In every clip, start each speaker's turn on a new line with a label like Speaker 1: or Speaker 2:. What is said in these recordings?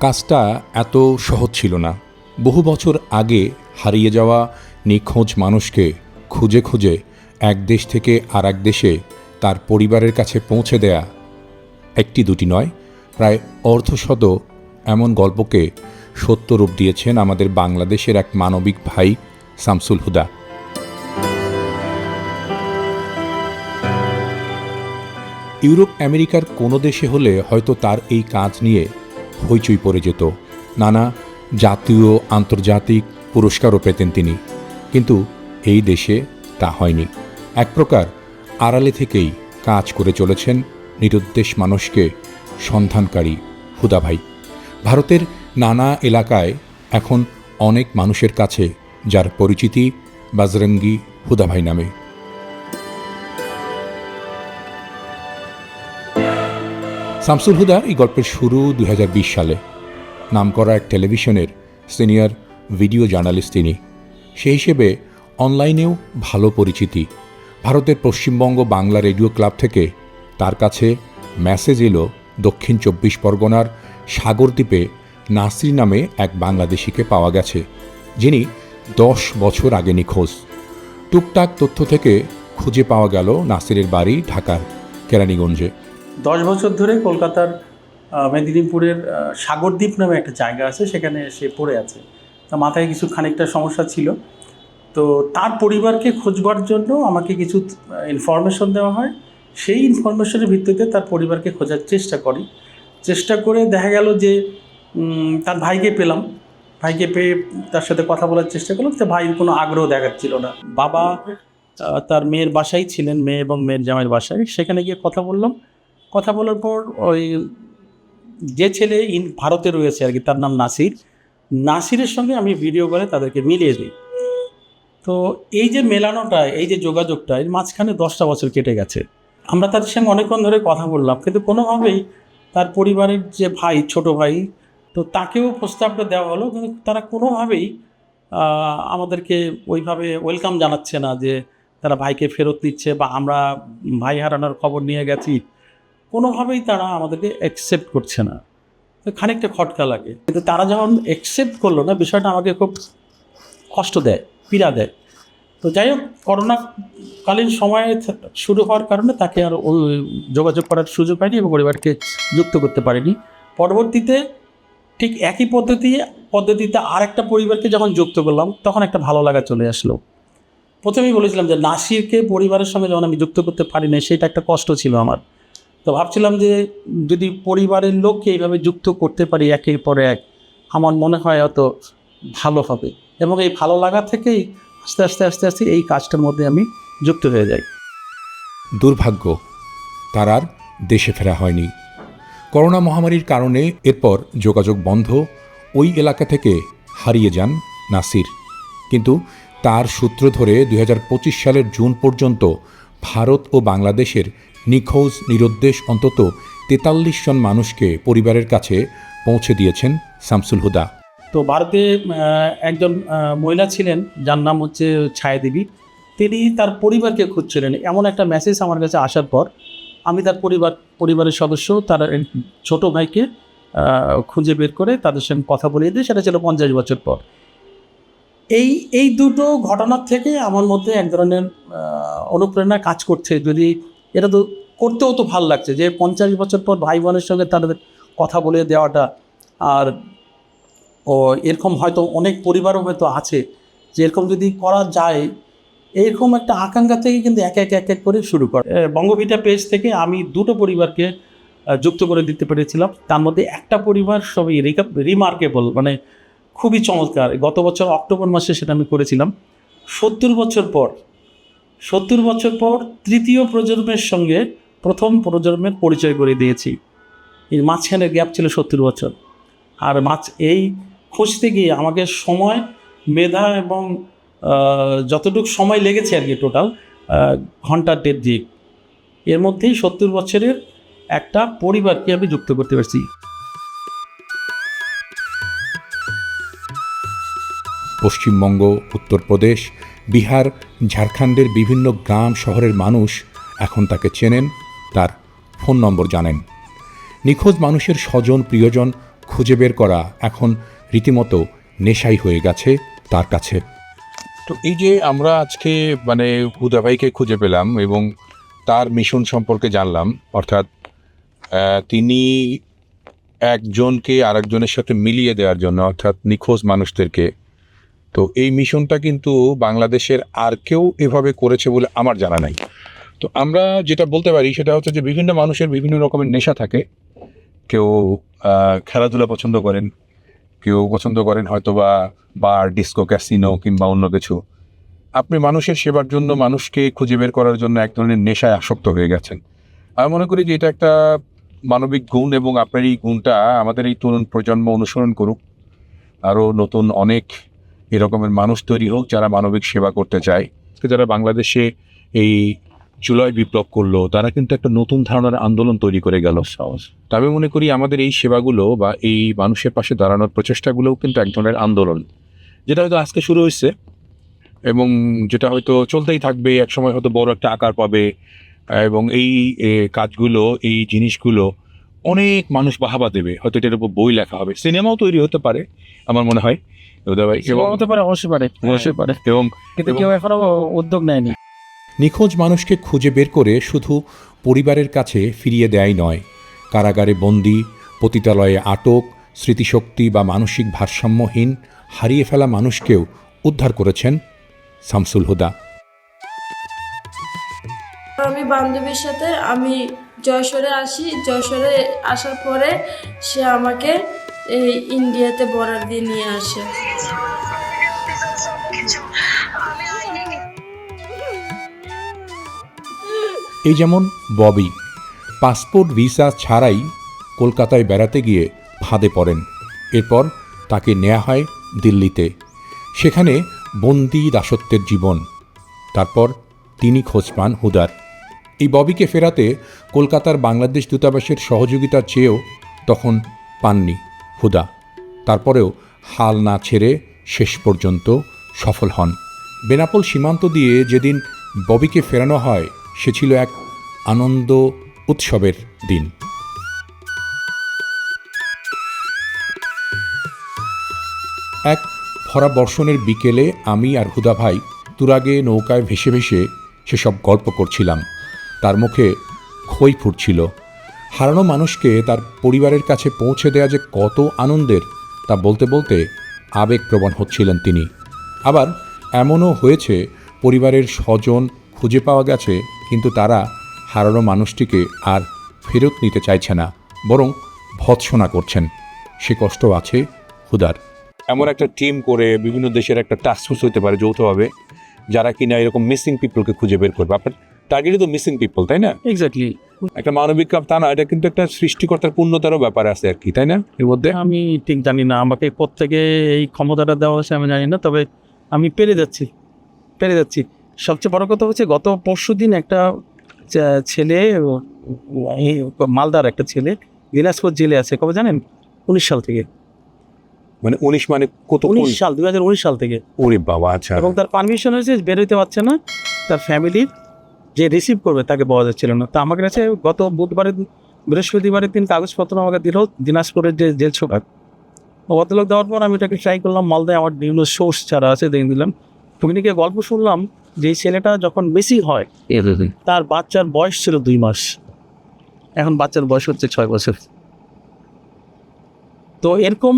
Speaker 1: কাজটা এত সহজ ছিল না। বহু বছর আগে হারিয়ে যাওয়া নিখোঁজ মানুষকে খুঁজে খুঁজে এক দেশ থেকে আর এক দেশে তার পরিবারের কাছে পৌঁছে দেয়া একটি দুটি নয়, প্রায় অর্ধশত এমন গল্পকে সত্য রূপ দিয়েছেন আমাদের বাংলাদেশের এক মানবিক ভাই শামসুল হুদা। ইউরোপ আমেরিকার কোনো দেশে হলে হয়তো তার এই কাজ নিয়ে হইচই পড়ে যেত। নানা জাতীয় আন্তর্জাতিক পুরস্কারও পেতেন তিনি। কিন্তু এই দেশে তা হয়নি। এক প্রকার আড়ালে থেকেই কাজ করে চলেছেন নিরুদ্দেশ মানুষকে সন্ধানকারী হুদা ভাই। ভারতের নানা এলাকায় এখন অনেক মানুষের কাছে যার পরিচিতি বাজরঙ্গি হুদা ভাই নামে। শামসুল হুদার এই গল্পের শুরু দু হাজার বিশ সালে। নামকরা এক টেলিভিশনের সিনিয়র ভিডিও জার্নালিস্ট তিনি। সেই হিসেবে অনলাইনেও ভালো পরিচিতি। ভারতের পশ্চিমবঙ্গ বাংলা রেডিও ক্লাব থেকে তার কাছে মেসেজ এলো দক্ষিণ চব্বিশ পরগনার সাগরদ্বীপে নাসির নামে এক বাংলাদেশিকে পাওয়া গেছে, যিনি দশ বছর আগে নিখোঁজ। টুকটাক তথ্য থেকে খুঁজে পাওয়া গেল নাসিরের বাড়ি ঢাকার কেরানীগঞ্জে।
Speaker 2: দশ বছর ধরে কলকাতার মেদিনীপুরের সাগরদ্বীপ নামে একটা জায়গা আছে, সেখানে সে পড়ে আছে। তা মাথায় কিছু খানিকটা সমস্যা ছিল। তো তার পরিবারকে খোঁজবার জন্য আমাকে কিছু ইনফরমেশন দেওয়া হয়। সেই ইনফরমেশনের ভিত্তিতে তার পরিবারকে খোঁজার চেষ্টা করি। চেষ্টা করে দেখা গেল যে তার ভাইকে পেলাম। ভাইকে পেয়ে তার সাথে কথা বলার চেষ্টা করলাম। তো ভাইয়ের কোনো আগ্রহ দেখাচ্ছিল না। বাবা তার মেয়ের বাসায় ছিলেন, মেয়ে এবং মেয়ের জামাইয়ের বাসায়। সেখানে গিয়ে কথা বললাম। কথা বলার পর ওই যে ছেলে ইন ভারতে রয়েছে আর কি, তার নাম নাসির। নাসিরের সঙ্গে আমি ভিডিও করে তাদেরকে মিলিয়ে দিই। তো এই যে মেলানোটা, এই যে যোগাযোগটা, এর মাঝখানে দশটা বছর কেটে গেছে। আমরা তাদের সঙ্গে অনেকক্ষণ ধরে কথা বললাম, কিন্তু কোনোভাবেই তার পরিবারের যে ভাই, ছোট ভাই, তো তাকেও প্রস্তাবটা দেওয়া হলো, কিন্তু তারা কোনোভাবেই আমাদেরকে ওইভাবে ওয়েলকাম জানাচ্ছে না যে তারা ভাইকে ফেরত দিচ্ছে বা আমরা ভাই হারানোর খবর নিয়ে গেছি। কোনোভাবেই তারা আমাদেরকে অ্যাকসেপ্ট করছে না। খানিকটা খটকা লাগে। কিন্তু তারা যখন অ্যাকসেপ্ট করল না, বিষয়টা আমাকে খুব কষ্ট দেয়, পীড়া দেয়। তো যাই হোক, করোনাকালীন সময়ে শুরু হওয়ার কারণে তাকে আর যোগাযোগ করার সুযোগ হয়নি এবং পরিবারকে যুক্ত করতে পারিনি। পরবর্তীতে ঠিক একই পদ্ধতি, পদ্ধতিতে আর একটা পরিবারকে যখন যুক্ত করলাম, তখন একটা ভালো লাগা চলে আসলো। প্রথমেই বলেছিলাম যে, নাসিরকে পরিবারের সঙ্গে যখন আমি যুক্ত করতে পারি না সেটা একটা কষ্ট ছিল আমার। তো ভাবছিলাম যে যদি পরিবারের লোককে এইভাবে যুক্ত করতে পারি একের পর এক, আমার মনে হয় অত ভালো হবে। এবং এই ভালো লাগা থেকেই আস্তে আস্তে আস্তে আস্তে এই কাজটার মধ্যে আমি যুক্ত হয়ে যাই।
Speaker 1: দুর্ভাগ্য, তার আর দেশে ফেরা হয়নি। করোনা মহামারীর কারণে এরপর যোগাযোগ বন্ধ, ওই এলাকা থেকে হারিয়ে যান নাসির। কিন্তু তার সূত্র ধরে দুই হাজার পঁচিশ সালের জুন পর্যন্ত ভারত ও বাংলাদেশের নিখোঁজ, নিরুদ্দেশ অন্তত তেতাল্লিশ জন মানুষকে পরিবারের কাছে পৌঁছে দিয়েছেন শামসুল হুদা।
Speaker 2: তো ভারতে একজন মহিলা ছিলেন, যার নাম হচ্ছে ছায়াদেবী। তিনি তার পরিবারকে খুঁজছিলেন। এমন একটা মেসেজ আমার কাছে আসার পর আমি তার পরিবার, পরিবারের সদস্য, তার ছোট ভাইকে খুঁজে বের করে তাদের সঙ্গে কথা বলিয়ে দিই। সেটা ছিল পঞ্চাশ বছর পর। এই এই দুটো ঘটনার থেকে আমার মধ্যে এক ধরনের অনুপ্রেরণা কাজ করছে। যদি এটা তো করতেও তো ভালো লাগছে যে পঞ্চাশ বছর পর ভাই বোনের সঙ্গে তাদের কথা বলে দেওয়াটা আর, ও এরকম হয়তো অনেক পরিবারও হয়তো আছে যে এরকম যদি করা যায়, এরকম একটা আকাঙ্ক্ষা থেকে কিন্তু এক এক এক এক করে শুরু করে। বঙ্গভিটা পেজ থেকে আমি দুটো পরিবারকে যুক্ত করে দিতে পেরেছিলাম। তার মধ্যে একটা পরিবার সবই রিমার্কেবল মানে খুবই চমৎকার। গত বছর অক্টোবর মাসে সেটা আমি করেছিলাম। সত্তর বছর পর, সত্তর বছর পর তৃতীয় প্রজন্মের সঙ্গে প্রথম প্রজন্মের পরিচয় করে দিয়েছি। এর মাঝখানের গ্যাপ ছিল সত্তর বছর। আর মাছ এই খুঁজতে গিয়ে আমাকে সময়, মেধা এবং যতটুকু সময় লেগেছে আর কি টোটাল ঘণ্টা দেড় দিক। এর মধ্যেই সত্তর বছরের একটা পরিবারকে আমি যুক্ত করতে পারছি।
Speaker 1: পশ্চিমবঙ্গ উত্তরপ্রদেশ বিহার, ঝাড়খণ্ডের বিভিন্ন গ্রাম শহরের মানুষ এখন তাকে চেনেন, তার ফোন নম্বর জানেন। নিখোঁজ মানুষের স্বজন, প্রিয়জন খুঁজে বের করা এখন রীতিমতো নেশাই হয়ে গেছে তার কাছে। তো এই যে আমরা আজকে মানে হুদা ভাইকে খুঁজে পেলাম এবং তার মিশন সম্পর্কে জানলাম, অর্থাৎ তিনি একজনকে আরেকজনের সাথে মিলিয়ে দেওয়ার জন্য, অর্থাৎ নিখোঁজ মানুষদেরকে তো এই মিশনটা কিন্তু বাংলাদেশের আর কেউ এভাবে করেছে বলে আমার জানা নাই। তো আমরা যেটা বলতে পারি সেটা হচ্ছে যে বিভিন্ন মানুষের বিভিন্ন রকমের নেশা থাকে। কেউ খেলাধুলা পছন্দ করেন, কেউ পছন্দ করেন হয়তো বা বার, ডিস্কো, ক্যাসিনো কিংবা অন্য কিছু। আপনি মানুষের সেবার জন্য মানুষকে খুঁজে বের করার জন্য এক ধরনের নেশায় আসক্ত হয়ে গেছেন। আমি মনে করি যে এটা একটা মানবিক গুণ এবং আপনার এই গুণটা আমাদের এই তরুণ প্রজন্ম অনুসরণ করুক। আরও নতুন অনেক এরকমের মানুষ তৈরি হোক যারা মানবিক সেবা করতে চায়। যারা বাংলাদেশে এই জুলাই বিপ্লব করল, তারা কিন্তু একটা নতুন ধারণার আন্দোলন তৈরি করে গেল। তা আমি মনে করি আমাদের এই সেবাগুলো বা এই মানুষের পাশে দাঁড়ানোর প্রচেষ্টাগুলোও কিন্তু এক ধরনের আন্দোলন, যেটা হয়তো আজকে শুরু হয়েছে এবং যেটা হয়তো চলতেই থাকবে এক সময় হয়তো বড় একটা আকার পাবে এবং এই কাজগুলো, এই জিনিসগুলো অনেক মানুষ বাহাবা দেবে। হয়তো এটার উপর বই লেখা হবে, সিনেমাও তৈরি হতে পারে, আমার মনে হয়। উদয় এবং
Speaker 2: হতে পারে অবশ্যই পারে অবশ্যই পারে।
Speaker 1: এবং
Speaker 2: কিন্তু কেউ এখনও উদ্যোগ নেয়নি।
Speaker 1: নিখোঁজ মানুষকে খুঁজে বের করে শুধু পরিবারের কাছে ফিরিয়ে দেয় নয়। কারাগারে বন্দি পতিতালয়ে আটক স্মৃতিশক্তি বা মানসিক ভারসাম্যহীন হারিয়ে ফেলা মানুষকেও উদ্ধার করেছেন শামসুল হুদা।
Speaker 3: আমি বান্ধবীর সাথে আমি যশোরে আসি। যশোরে আসার পরে সে আমাকে এই ইন্ডিয়াতে বর্ডার দিয়ে নিয়ে আসে।
Speaker 1: এই যেমন ববি, পাসপোর্ট ভিসা ছাড়াই কলকাতায় বেড়াতে গিয়ে ফাঁদে পড়েন। এরপর তাকে নেওয়া হয় দিল্লিতে। সেখানে বন্দি দাসত্বের জীবন। তারপর তিনি খোঁজ পান হুদার। এই ববিকে ফেরাতে কলকাতার বাংলাদেশ দূতাবাসের সহযোগিতা চেয়েও তখন পাননি। হুদা। তারপরেও হাল না ছেড়ে শেষ পর্যন্ত সফল হন। বেনাপোল সীমান্ত দিয়ে যেদিন ববিকে ফেরানো হয়, সে ছিল এক আনন্দ উৎসবের দিন। এক ভরা বর্ষণের বিকেলে আমি আর হুদা ভাই তুরাগে নৌকায় ভেসে ভেসে সেসব গল্প করছিলাম। তার মুখে খই ফুটছিল। হারানো মানুষকে তার পরিবারের কাছে পৌঁছে দেয়া যে কত আনন্দের, তা বলতে বলতে আবেগপ্রবণ হচ্ছিলেন তিনি। আবার এমনও হয়েছে, পরিবারের স্বজন খুঁজে পাওয়া গেছে, কিন্তু তারা হারানো মানুষটিকে আর ফেরত নিতে চাইছে না, বরং ভৎসনা করছেন। সে কষ্ট আছে হুদার এমন একটা টিম করে বিভিন্ন দেশের একটা টাস্কফোর্স হতে পারে যৌথভাবে, যারা কিনা এরকম মিসিং পিপলকে খুঁজে বের করবে। আপনার টার্গেটই তো মিসিং পিপল তাই না?
Speaker 2: এক্স্যাক্টলি
Speaker 1: একটা মানবিক কাজ তা না এটা কিন্তু একটা সৃষ্টিকর্তার পূর্ণতারও ব্যাপার আছে আর কি তাই না? এর মধ্যে?
Speaker 2: আমি ঠিক জানি না আমাকে কোত্থেকে এই ক্ষমতাটা দেওয়া হয়েছে আমি জানি না তবে আমি পেরে যাচ্ছি পেরে যাচ্ছি। সবচেয়ে বড় কথা হচ্ছে গত পরশু দিন একটা ছেলে এই মালদার একটা ছেলে দিনাজপুর জেলে আছে কবে জানেন? উনিশ সাল থেকে।
Speaker 1: মানে উনিশ মানে কত
Speaker 2: উনিশ সাল দুই হাজার উনিশ সাল থেকে।
Speaker 1: ওরে বাবা আচ্ছা।
Speaker 2: এবং তার পারমিশন হয়েছে বেরোতে পারছে না তার ফ্যামিলির যে রিসিভ করবে তাকে পাওয়া যাচ্ছিল না। তা আমার কাছে গত বুধবারের বৃহস্পতিবারের দিন কাগজপত্র আমাকে দিল দিনাজপুরের যে জেল সুপার ভদ্রলোক দেওয়ার পর আমি এটাকে ট্রাই করলাম মালদায় আমার বিভিন্ন সোর্স ছাড়া আছে দেখে দিলাম ওখানে গিয়ে গল্প শুনলাম যে এই ছেলেটা যখন বেশি হয় তার বাচ্চার বয়স ছিল দুই মাস। এখন বাচ্চার বয়স হচ্ছে ছয় বছর। তো এরকম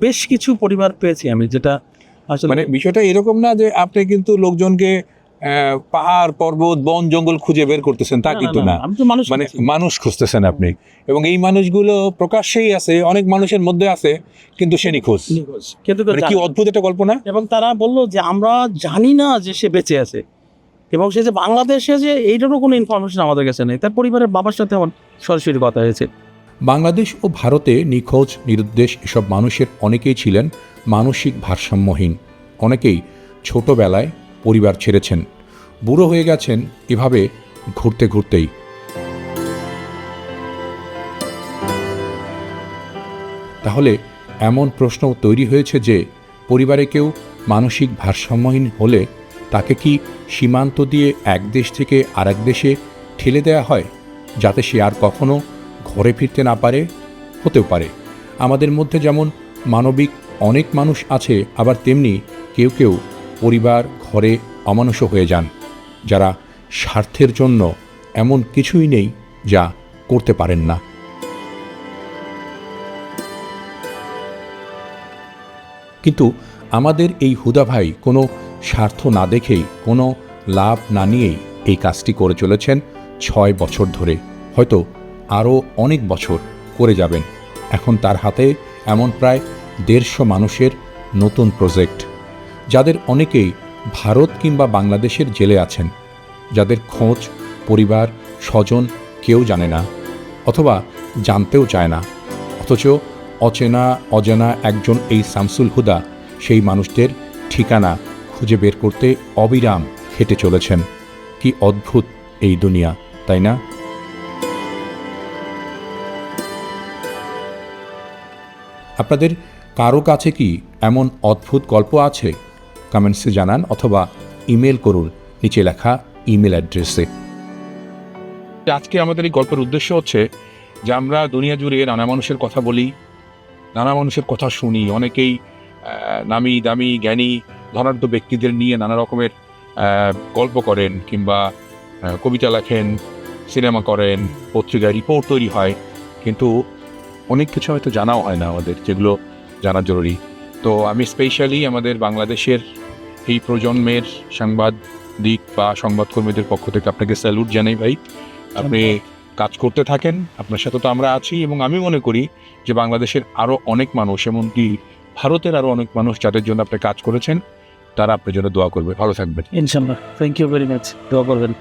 Speaker 2: বেশ কিছু পরিবার পেয়েছি আমি যেটা আসলে
Speaker 1: মানে বিষয়টা এরকম না যে আপনি কিন্তু লোকজনকে পাহাড় পর্বত বন জঙ্গল খুঁজে বের করতেছেন তা কিন্তু
Speaker 2: না,
Speaker 1: মানে মানুষ খুঁজতেছেন আপনি। এবং এই মানুষগুলো প্রকাশ্যেই আছে অনেক মানুষের মধ্যে আছে কিন্তু সে নিখোঁজ।
Speaker 2: নিখোঁজ। কিন্তু
Speaker 1: মানে কি অদ্ভুত একটা কল্পনা
Speaker 2: এবং তারা বলল যে আমরা জানি না যে সে বেঁচে আছে। এবং সে যে বাংলাদেশে যে এইটারও কোনো ইনফরমেশন আমাদের কাছে নেই। তার পরিবারের বাবার সাথে আমার সরাসরি কথা হয়েছে।
Speaker 1: বাংলাদেশ ও ভারতে নিখোঁজ নিরুদ্দেশ এসব মানুষের অনেকেই ছিলেন মানসিক ভারসাম্যহীন। অনেকেই ছোটবেলায় পরিবার ছেড়েছেন। বুড়ো হয়ে গেছেন এভাবে ঘুরতে ঘুরতেই। তাহলে এমন প্রশ্ন তৈরি হয়েছে যে, পরিবারে কেউ মানসিক ভারসাম্যহীন হলে তাকে কি সীমান্ত দিয়ে এক দেশ থেকে আরেক দেশে ঠেলে দেওয়া হয়, যাতে সে আর কখনো ঘরে ফিরতে না পারে? হতেও পারে। আমাদের মধ্যে যেমন মানবিক অনেক মানুষ আছে, আবার তেমনি কেউ কেউ পরিবার, ঘরে অমানুষ হয়ে যান, যারা স্বার্থের জন্য এমন কিছুই নেই যা করতে পারেন না। কিন্তু আমাদের এই হুদা ভাই কোনো স্বার্থ না দেখেই, কোনো লাভ না নিয়েই এই কাজটি করে চলেছেন ছয় বছর ধরে। হয়তো আরও অনেক বছর করে যাবেন। এখন তার হাতে এমন প্রায় দেড়শো মানুষের নতুন প্রজেক্ট। যাদের অনেকেই ভারত কিংবা বাংলাদেশের জেলে আছেন, যাদের খোঁজ, পরিবার, স্বজন কেউ জানে না অথবা জানতেও চায় না। অথচ অচেনা, অজানা একজন এই শামসুল হুদা সেই মানুষদের ঠিকানা খুঁজে বের করতে অবিরাম হেঁটে চলেছেন। কি অদ্ভুত এই দুনিয়া, তাই না? আপনাদের কারও কাছে কি এমন অদ্ভুত গল্প আছে? কমেন্টসে জানান অথবা ইমেল করুন। নিচে লেখা ইমেল অ্যাড্রেসে।
Speaker 4: আজকে আমাদের এই গল্পের উদ্দেশ্য হচ্ছে যে আমরা দুনিয়া জুড়ে নানা মানুষের কথা বলি, নানা মানুষের কথা শুনি, অনেকেই নামি দামি, জ্ঞানী, ধনাঢ্য ব্যক্তিদের নিয়ে নানা রকমের গল্প করেন কিংবা কবিতা লেখেন, সিনেমা করেন, পত্রিকায় রিপোর্ট তৈরি হয়। কিন্তু অনেক কিছু হয়তো জানাও হয় না আমাদের, যেগুলো জানা জরুরি। তো আমি স্পেশালি আমাদের বাংলাদেশের এই প্রজন্মের সাংবাদিক বা সংবাদকর্মীদের পক্ষ থেকে আপনাকে স্যালুট জানাই ভাই। আপনি কাজ করতে থাকেন আপনার সাথে তো আমরা আছি এবং আমি মনে করি যে বাংলাদেশের আরও অনেক মানুষ এমনকি ভারতের আরও অনেক মানুষ যাদের জন্য আপনি কাজ করেছেন তারা আপনার জন্য দোয়া করবে। ভালো থাকবেন।
Speaker 5: ইনশাল্লাহ। থ্যাংক ইউ ভেরি মাচ দোয়া করবেন।